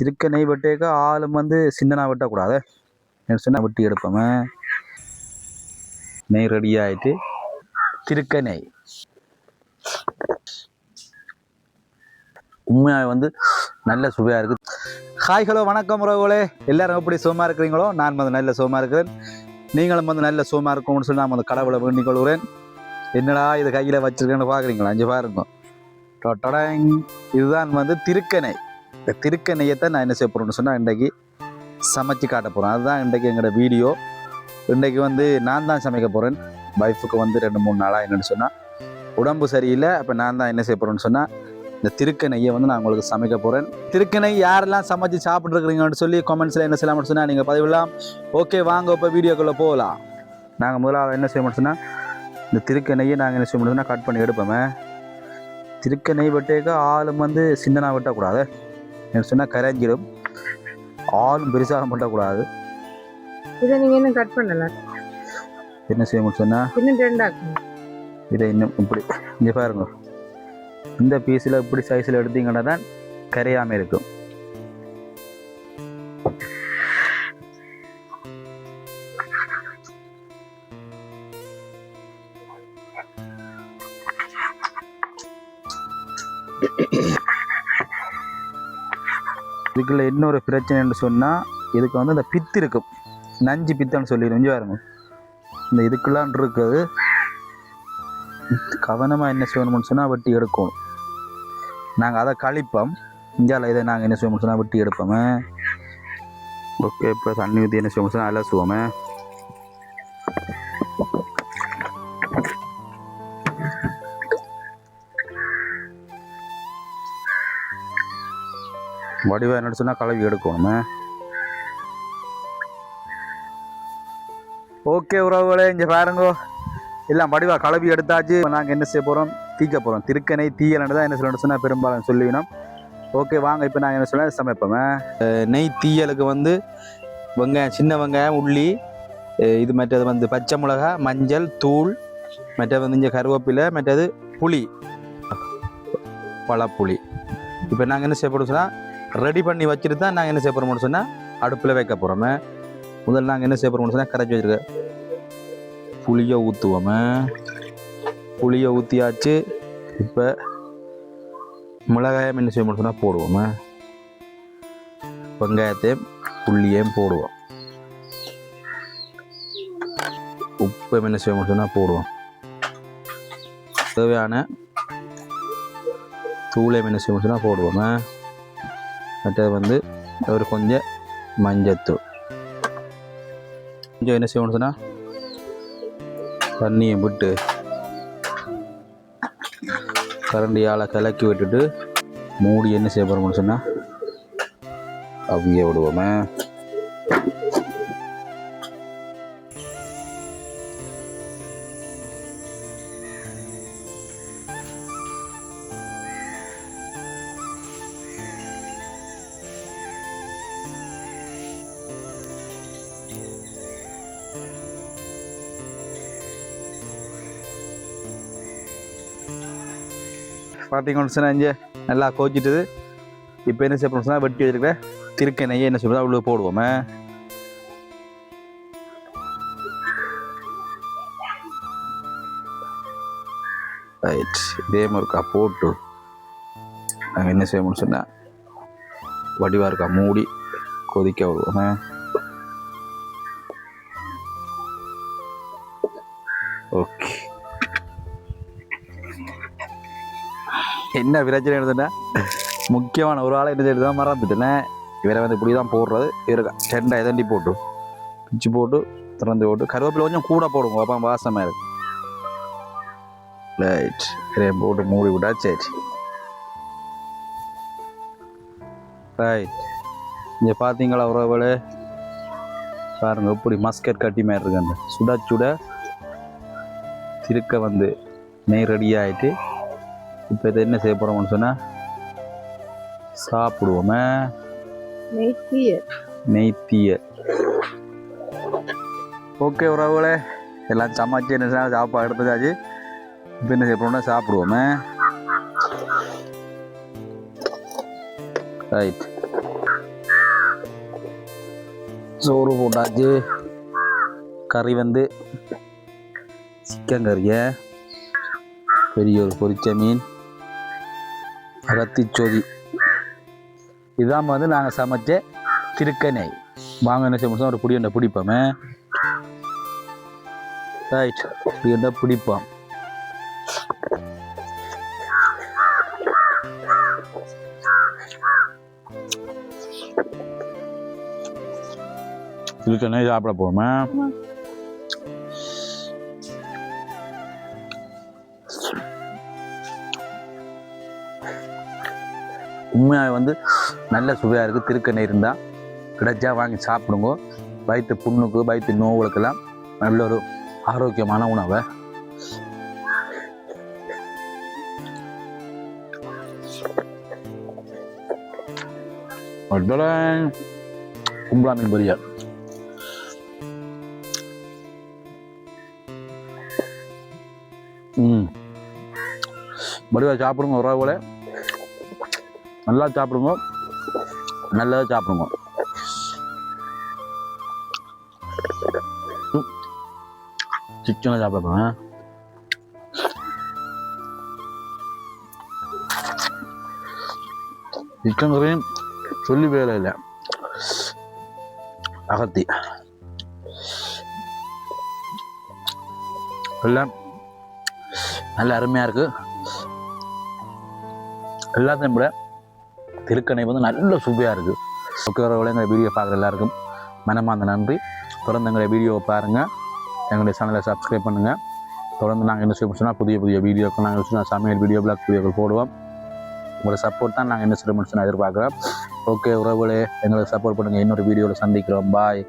திருக்க நெய் வெட்டேக்க ஆளும் வந்து சின்னனா வெட்டக்கூடாது. சின்ன வெட்டி எடுப்போமே. நெய் ரெடி ஆயிட்டு திருக்க நெய் உண்மையாக வந்து நல்ல சுவையாக இருக்குது ஹாய் ஹலோ வணக்கம் உறவுகளே. எல்லாரும் எப்படி சுகமாக இருக்கிறீங்களோ நான் வந்து நல்ல சுகமாக இருக்கிறேன். நீங்களும் வந்து நல்ல சுகமாக இருக்கணும்னு சொல்லி நான் வந்து கடவுளை வேண்டிக் கொள்கிறேன். என்னடா இது கையில் வச்சுருக்கேன்னு பார்க்குறீங்களா அஞ்சு பாருங்க. டொட்டடங். இதுதான் வந்து திருக்கனை. இந்த திருக்கணையத்தை நான் என்ன செய்ய போகிறேன்னு சொன்னால் இன்றைக்கி சமைச்சு காட்ட போகிறேன் அதுதான் இன்றைக்கு எங்களோட வீடியோ. இன்றைக்கு வந்து நான் தான் சமைக்க போகிறேன் ஒய்ஃபுக்கு வந்து ரெண்டு மூணு நாளாக என்னென்னு சொன்னால் உடம்பு சரியில்லை அப்போ நான் தான் என்ன செய்ய போகிறேன்னு சொன்னால் இந்த திருக்கணையை வந்து நான் உங்களுக்கு சமைக்க போகிறேன் திருக்கணை யாரெல்லாம் சமைச்சு சாப்பிட்ருக்குறீங்கன்னு சொல்லி கமெண்ட்ஸில் என்ன செய்யலாம்னு சொன்னால் நீங்கள் பதிவிடலாம். ஓகே வாங்க இப்போ வீடியோக்குள்ளே போகலாம். நாங்கள் முதலாவது என்ன செய்ய சொன்னால் இந்த திருக்கணையை நாங்கள் என்ன செய்ய சொன்னால் கட் பண்ணி எடுப்போமே. திருக்கணை வெட்டேக்க ஆளும் வந்து சிந்தனா வெட்டக்கூடாது. சொன்னால் கரைஞ்சிடும் ஆளும் பெருசாக வெட்டக்கூடாது இதை நீங்க இன்னும் கட் பண்ணல. என்ன செய்ய சொன்னால் இன்னும் ரெண்டாக்கணும் இதை இன்னும் இப்படி இங்கே பாருங்க. இந்த பீஸில் இப்படி சைஸில் எடுத்தீங்கன்னா தான் கரையாமல் இருக்கும். இதுக்குள்ள இன்னொரு பிரச்சனைன்னு சொன்னால் இதுக்கு வந்து இந்த பித்து இருக்கும். நஞ்சு பித்தன்னு சொல்லிடுவோம் இங்கே பாருங்க. இந்த இதுக்குள்ளான் இருக்குது. கவனமாக என்ன செய்யணும்னு சொன்னால் வெட்டி எடுக்கணும். நாங்கள் அதை கழிப்போம். இந்தியாவில் இதை நாங்கள் என்ன செய்வோம்னு சொன்னால் வெட்டி எடுப்போமே. ஓகே இப்போ தண்ணி ஊற்றி என்ன செய்வோம்னு சொன்னால் அலசுவோமே. வடிவம் என்ன சொன்னால் கழுவி எடுக்கணுமே. ஓகே உறவுகளே இங்கே பாருங்கோ. எல்லாம் வடிவா கலவி எடுத்தாச்சு. நாங்கள் என்ன செய்ய போகிறோம் தீக்க போகிறோம் திருக்கனை தீயலன்னு தான் என்ன சொல்லணும் சொன்னால் பெரும்பாலும் சொல்லிவிடும் ஓகே வாங்க இப்போ நாங்கள் என்ன சொல்ல சமைப்போமே. நெய் தீயலுக்கு வந்து வெங்காயம் சின்ன வெங்காயம் உள்ளி இது மற்றது வந்து பச்சை மிளகா மஞ்சள் தூள் மற்றது வந்து இங்கே கருவேப்பிலை மற்றது புளி பழப்புளி. இப்போ நாங்கள் என்ன செய்ய போகிறோம் சொன்னால் ரெடி பண்ணி வச்சுட்டு தான் நாங்கள் என்ன செய்ய போகிறோம்னு சொன்னால் அடுப்பில் வைக்க போகிறோமே முதல்ல நாங்கள் என்ன செய்ய போகிறோம்னு சொன்னால் கரைச்சி வச்சுருக்க. புளியை ஊற்றுவோமே புளியை ஊற்றியாச்சு இப்போ மிளகாயம் என்ன செய்ய சொன்னால் போடுவோமே. வெங்காயத்தையும் புள்ளியையும் போடுவோம். உப்பு என்ன செய்ய சொன்னால் போடுவோம். தேவையான தூளை என்ன செய்ய சொன்னால் போடுவோமே. மற்றது வந்து ஒரு கொஞ்சம் மஞ்சத்தூள். கொஞ்சம் என்ன செய்யணும்னு சொன்னால் தண்ணியை விட்டு கரண்டியால் கலக்கி விட்டுட்டு மூடி என்ன செய்ய போகிறோம்னு சொன்னால் அவிய விடுவோமே. பார்த்தீங்கன்னு சொன்னால் இங்கே நல்லா கோச்சிட்டுது. இப்போ என்ன செய்ய சொன்னால் வெட்டி வச்சிருக்க திருக்க நெய்யை என்ன சொல்கிறது அவ்வளோ போடுவோமே. ரைட் இதே மாதிரி இருக்கா போட்டு நாங்கள் என்ன செய்யணும்னு சொன்னால் வடிவாக இருக்கா மூடி கொதிக்க விடுவோமே. என்ன பிரச்சனை இருந்ததுன்னா முக்கியமான ஒரு ஆளை என்ன தான் மறந்துட்டேன். இவரை வந்து இப்படி தான் போடுறது. இருக்கா ரெண்டாயிரம் தண்டி போட்டு பிச்சு போட்டு திறந்து போட்டு கருவேப்பிலை கொஞ்சம் கூட போடுங்க. அப்போ வாசமாக இருக்கு ரைட் இதையும் போட்டு மூடி விட்டா சரி. ரைட் இங்கே பார்த்தீங்களா உறவுகளே? பாருங்க எப்படி மஸ்கட் கட்டி மாதிரி இருக்கு அந்த சுட சுட திருக்க வந்து நெய் ரெடி ஆகிட்டு இப்போ இதை என்ன செய்ய போகிறோம்னு சொன்னால் சாப்பிடுவோமே. நெய்த்திய. நெய்த்திய. ஓகே உறவுகளே எல்லாம் சமைச்சு என்ன சாப்பாடு எடுத்துக்காச்சு. இப்போ என்ன செய்ய போகிறோம்னா சாப்பிடுவோமே. ரைட் சோறு போட்டாச்சு. கறி வந்து சிக்கன் கறிய பெரிய ஒரு பொரிச்ச மீன். அகத்திச்சோதி இதான் வந்து நாங்கள் சமைச்ச திருக்கனை வாங்க என்ன செய்ய ஒரு புடியண்டை பிடிப்போமே. ரைட் புடியண்டை பிடிப்போம். திருக்கனை சாப்பிட போமே உண்மையாக வந்து நல்ல சுவையாக இருக்குது திருக்கண்ணை இருந்தால் கிடைச்சா வாங்கி சாப்பிடுங்க. வயிற்று புண்ணுக்கு வயிற்று நோவுகளுக்கெல்லாம் நல்ல ஒரு ஆரோக்கியமான உணவை. கும்பலா மீன் பொரியல். ம். வடிவா சாப்பிடுங்க ஒரு போல நல்லா சாப்பிடுங்க. நல்லதாக சாப்பிடுங்க. சிக்கனை சாப்பிடுவேன் சிக்கன் கறியும் சொல்லி வேலை இல்லை. அகத்தி. எல்லாம் நல்ல அருமையாக இருக்கு. எல்லாத்தையும் விட திருக்கணை வந்து நல்ல சுவையாக இருக்குது உட்காரவளை எங்கள் வீடியோ பார்க்குற எல்லாருக்கும் மனமார்ந்த நன்றி. தொடர்ந்து எங்களுடைய வீடியோவை பாருங்கள் எங்களுடைய சேனலை சப்ஸ்கிரைப் பண்ணுங்கள் தொடர்ந்து நாங்கள் என்ன செய்ய சொன்னால் புதிய புதிய வீடியோக்கள் நாங்கள் சொன்னால் சமையல் வீடியோ பிளாக் வீடியோக்கள் போடுவோம். உங்களோட சப்போர்ட் தான் நாங்கள் என்ன செய்ய சொன்னால் எதிர்பார்க்குறோம். ஓகே உறவுகளே எங்களுக்கு சப்போர்ட் பண்ணுங்கள் இன்னொரு வீடியோவில் சந்திக்கிறோம். பாய்